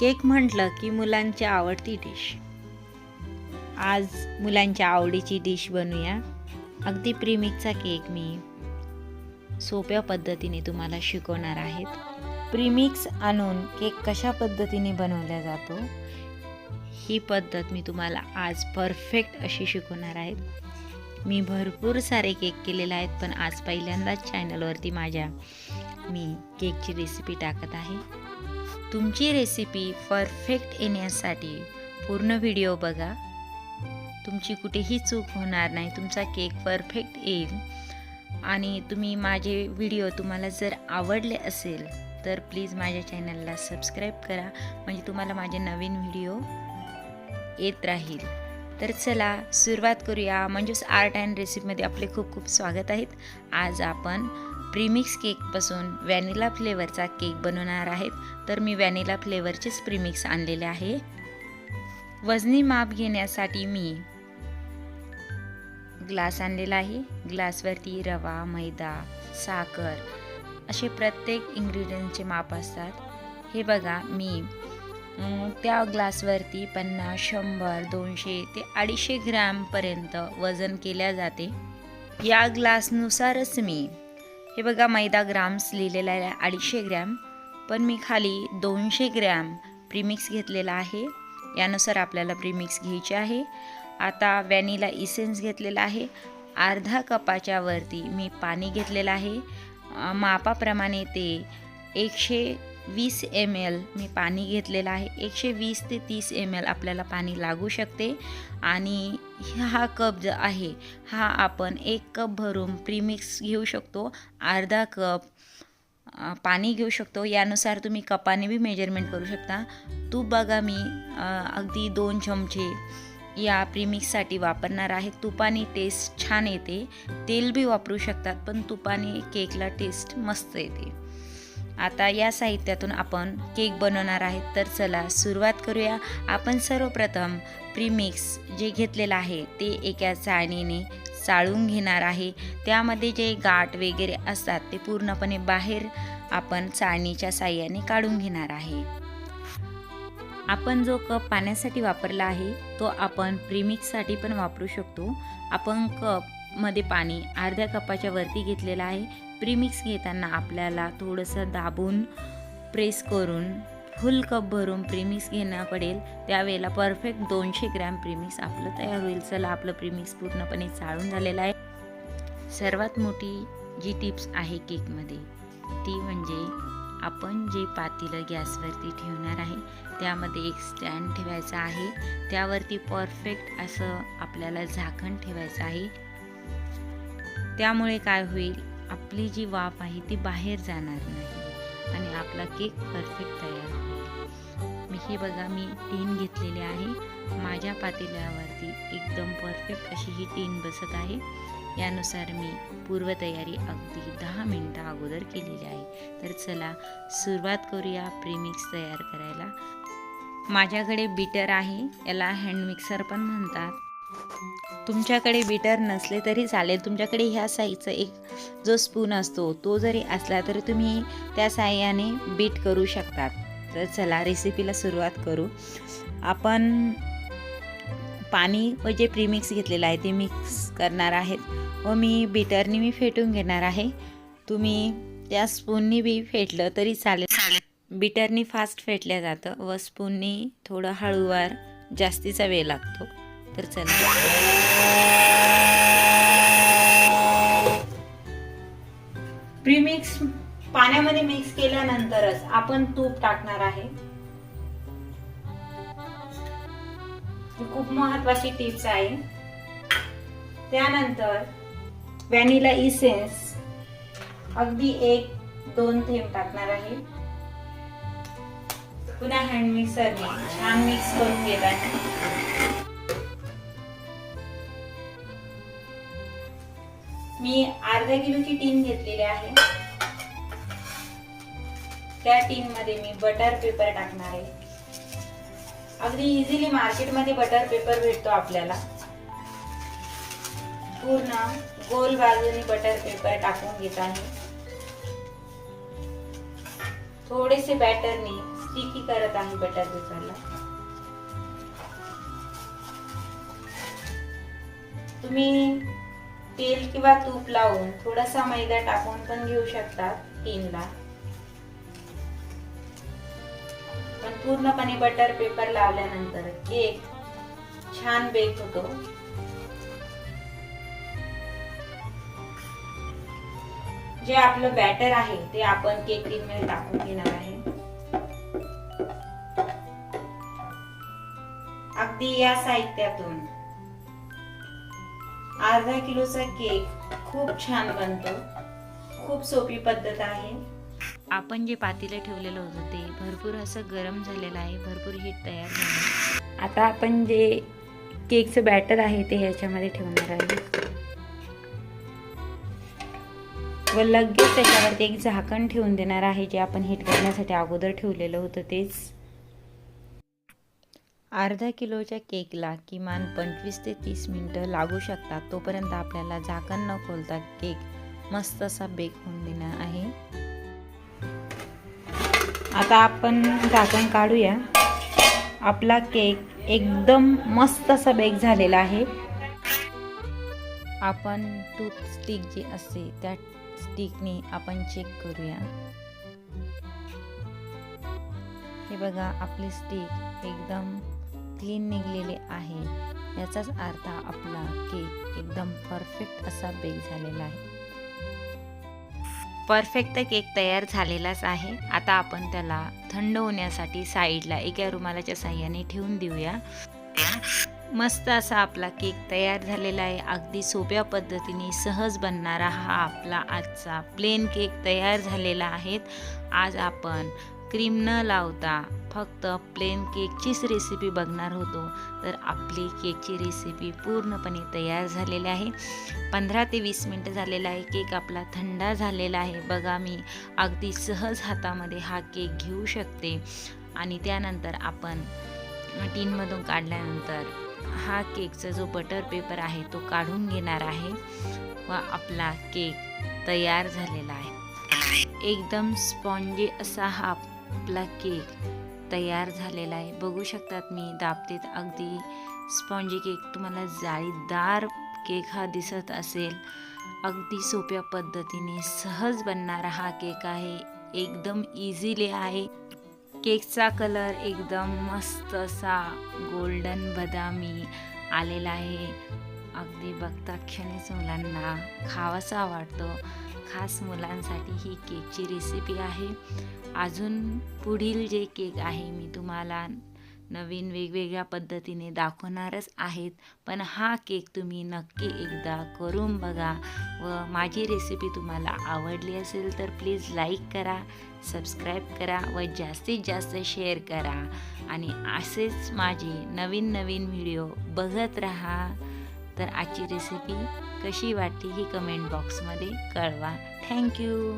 Cake म्हटलं की मुलांची आवडती डिश. आज मुलांच्या आवडीची डिश बनवूया अगदी प्रीमिक्सचा केक मी सोप्या पद्धतीने तुम्हाला शिकवणार आहेत. प्रीमिक्स आणून केक कशा पद्धतीने बनवला जातो ही पद्धत मी तुम्हाला आज परफेक्ट अशी शिकवणार आहेत मी भरपूर सारे केक केलेले आहेत पण आज पहिल्यांदाच चॅनलवरती माझ्या मी केकची रेसिपी टाकत आहे. तुमची रेसिपी परफेक्ट येण्यासाठी पूर्ण व्हिडिओ बघा. तुमची कुठेही चूक होणार नाही. तुमचा केक परफेक्ट येईल. आणि तुम्ही माझे व्हिडिओ तुम्हाला जर आवडले असेल तर प्लीज माझ्या चॅनलला सबस्क्राईब करा. म्हणजे तुम्हाला माझे नवीन व्हिडिओ येत राहील. तर चला सुरुवात करूया. म्हणजेच आर्ट अँड रेसिपीमध्ये आपले खूप खूप स्वागत आहेत. आज आपण प्रीमिक्स केकपासून व्हॅनिला फ्लेवरचा केक बनवणार आहेत. तर मी व्हॅनिला फ्लेवरचेच प्रीमिक्स आणलेले आहे. वजनी माप घेण्यासाठी मी ग्लास आणलेला आहे. ग्लासवरती रवा मैदा साखर असे प्रत्येक इंग्रेडियंटचे माप असतात. हे बघा मी त्या ग्लासवरती पन्नास शंभर दोनशे ते अडीचशे ग्रॅमपर्यंत वजन केल्या जाते. या ग्लासनुसारच मी हे बघा मैदा ग्राम्स लिहिलेला आहे अडीचशे ग्रॅम. पण मी खाली दोनशे ग्रॅम प्रीमिक्स घेतलेला आहे. यानुसार आपल्याला प्रीमिक्स घ्यायचे आहे. आता व्हॅनिला इसेन्स घेतलेला आहे. अर्धा कपाच्या वरती मी पाणी घेतलेलं आहे. मापाप्रमाणे ते एकशे वीस एम एल मी पाणी घेतलेलं आहे. एकशे वीस ते तीस एम एल आपल्याला पाणी लागू शकते. आणि हा कप जो आहे हा आपण एक कप भरून प्रीमिक्स घेऊ शकतो. अर्धा कप पाणी घेऊ शकतो. यानुसार तुम्ही कपाने बी मेजरमेंट करू शकता. तूप बघा मी अगदी दोन चमचे या प्रीमिक्ससाठी वापरणार आहे. तुपाने टेस्ट छान येते. तेल बी वापरू शकतात पण तुपाने केकला टेस्ट मस्त येते. आता या साहित्यातून आपण केक बनवणार आहेत. तर चला सुरुवात करूया. आपण सर्वप्रथम प्रीमिक्स जे घेतलेलं आहे ते एका चाळणीने चाळून घेणार आहे. त्यामध्ये जे गाठ वगैरे असतात ते पूर्णपणे बाहेर आपण चाळणीच्या साह्याने काढून घेणार आहे. आपण जो कप पाण्यासाठी वापरला आहे तो आपण प्रीमिक्ससाठी पण वापरू शकतो. आपण कपमध्ये पाणी अर्ध्या कपाच्या वरती घेतलेलं आहे. प्रीमिक्स घेताना आपल्याला थोडंसं दाबून प्रेस करून फुल कप भरून प्रीमिक्स घेणं पडेल. त्यावेळेला परफेक्ट दोनशे ग्रॅम प्रीमिक्स आपलं तयार होईल. चला आपलं प्रीमिक्स पूर्णपणे चाळून झालेलं आहे. सर्वात मोठी जी टिप्स आहे केकमध्ये ती म्हणजे आपण जे पातेलं गॅसवरती ठेवणार आहे त्यामध्ये एक स्टँड ठेवायचा आहे. त्यावरती परफेक्ट असं आपल्याला झाकण ठेवायचं आहे. त्यामुळे काय होईल? आपली जी वाफ आहे ती बाहेर जाणार नाही. आणि आपला केक परफेक्ट तयार होईल. मी हे बघा मी टीन घेतलेली आहे. माझ्या पातेल्यावरती एकदम परफेक्ट अशी ही टीन बसत आहे. यानुसार मी पूर्वतयारी अगदी दहा मिनटं अगोदर केलेली आहे. तर चला सुरुवात करूया प्रीमिक्स तयार करायला. माझ्याकडे बीटर आहे. याला हँड मिक्सर पण म्हणतात. तुमच्याकडे बीटर नसले तरी चालेल. तुमच्याकडे ह्या साईजचा एक जो स्पून असतो तो जरी असला तरी तुम्ही त्या साह्याने बीट करू शकतात. तर चला रेसिपीला सुरुवात करू. आपण पाणी व जे प्रीमिक्स घेतलेलं आहे ते मिक्स करणार आहेत. व मी बीटरनी मी फेटून घेणार आहे. तुम्ही त्या स्पूननी बी फेटलं तरी चालेल. चालेल. बीटरनी फास्ट फेटल्या जातं. व स्पूननी थोडं हळूवार जास्तीचा वेळ लागतो. तर चला. प्रीमिक्स पाण्यामध्ये मिक्स केल्यानंतरच आपण तूप टाकणार आहे. खूप महत्वाची टिप्स आहे. त्यानंतर व्हॅनिला इसेन्स अगदी एक दोन थेंब टाकणार आहे. पुन्हा हँड मिक्सरने छान मिक्स करून घेत आहे. मी अर्धा किलोची टीन घेतलेली आहे. त्या टीन मध्ये मी बटर पेपर टाकणार आहे. अगदी इझिली मार्केटमध्ये बटर पेपर भेटतो आपल्याला. पूर्ण गोल बाजूने बटर पेपर टाकून घेत आहे. थोडेसे बॅटरने स्टिकी करत आहे बटर पेपरला. तुम्ही तेल किंवा तूप लावून थोडासा मैदा टाकून पण घेऊ शकता टीनला पण पूर्णपणे बटर पेपर लावल्यानंतर केक छान बेक होतो. जे आपलं बॅटर आहे ते आपण केक टीन मध्ये टाकून घेणार आहे. अगदी या साहित्यातून. अर्धा किलोचा केक खूप छान बनतो. खूप सोपी पद्धत आहे. आपण जे पातेलं ठेवलेलं होतं ते भरपूर असं गरम झालेलं आहे भरपूर हीट तयार झालं. आता आपण जे केकचं बॅटर आहे ते ह्याच्यामध्ये ठेवणार आहे. व लगेच त्याच्यावरती एक झाकण ठेवून देणार आहे जे आपण हीट करण्यासाठी अगोदर ठेवलेलं होतं तेच. अर्धा किलोच्या केकला किमान पंचवीस ते तीस मिनटं लागू शकतात. तोपर्यंत आपल्याला झाकण न खोलता केक मस्त असा बेक होऊन देणार आहे. आता आपण झाकण काढूया. आपला केक एकदम मस्त असा बेक झालेला आहे. आपण टूथ स्टिक जी असते त्या स्टिकने आपण चेक करूया. हे बघा आपली स्टिक एकदम क्लीन निघलेले आहे. याचाच अर्थ आपला केक एकदम परफेक्ट असा बेक झालेला आहे. परफेक्ट केक तयार झालेलाच आहे. आता आपण त्याला थंड होण्यासाठी साईडला एका रुमालाच्या साह्याने ठेवून देऊया. मस्त असा आपला केक तयार झालेला आहे. अगदी सोप्या पद्धतीने सहज बनणारा हा आपला आजचा प्लेन केक तयार झालेला आहे. आज आपण क्रीम न लावता फक्त प्लेन केकचीच रेसिपी बघणार होतो. तर आपली केकची रेसिपी पूर्णपणे तयार झालेली आहे. पंधरा ते वीस मिनटं झालेला आहे. केक आपला थंडा झालेला आहे. बघा मी अगदी सहज हातामध्ये हा केक घेऊ शकते. आणि त्यानंतर आपण टीनमधून काढल्यानंतर हा केकचा जो बटर पेपर आहे तो काढून घेणार आहे. व आपला केक तयार झालेला आहे. एकदम स्पॉन्जी असा हा आपला केक तयार झालेला आहे. बघू शकतात मी दाबतेत अगदी स्पॉन्जी केक. तुम्हाला जाळीदार केक हा दिसत असेल. अगदी सोप्या पद्धतीने सहज बनणारा हा केक आहे. एकदम इझिली आहे. केकचा कलर एकदम मस्त असा गोल्डन बदामी आलेला आहे. अगदी बघता क्षणीच मुलांना खावासा वाटतो खास मुलांसाठी ही केकची रेसिपी आहे. अजून पुढील जे केक आहे मी तुम्हाला नवीन वेगवेगळ्या पद्धतीने दाखवणारच आहेत. पण हा केक तुम्ही नक्की एकदा करून बघा व माझी रेसिपी तुम्हाला आवडली असेल तर प्लीज लाईक करा सबस्क्राईब करा व जास्तीत जास्त शेअर करा. आणि असेच माझे नवीन नवीन व्हिडिओ बघत राहा. तर आजची रेसिपी कशी वाटली ही कमेंट बॉक्समध्ये कळवा. थँक्यू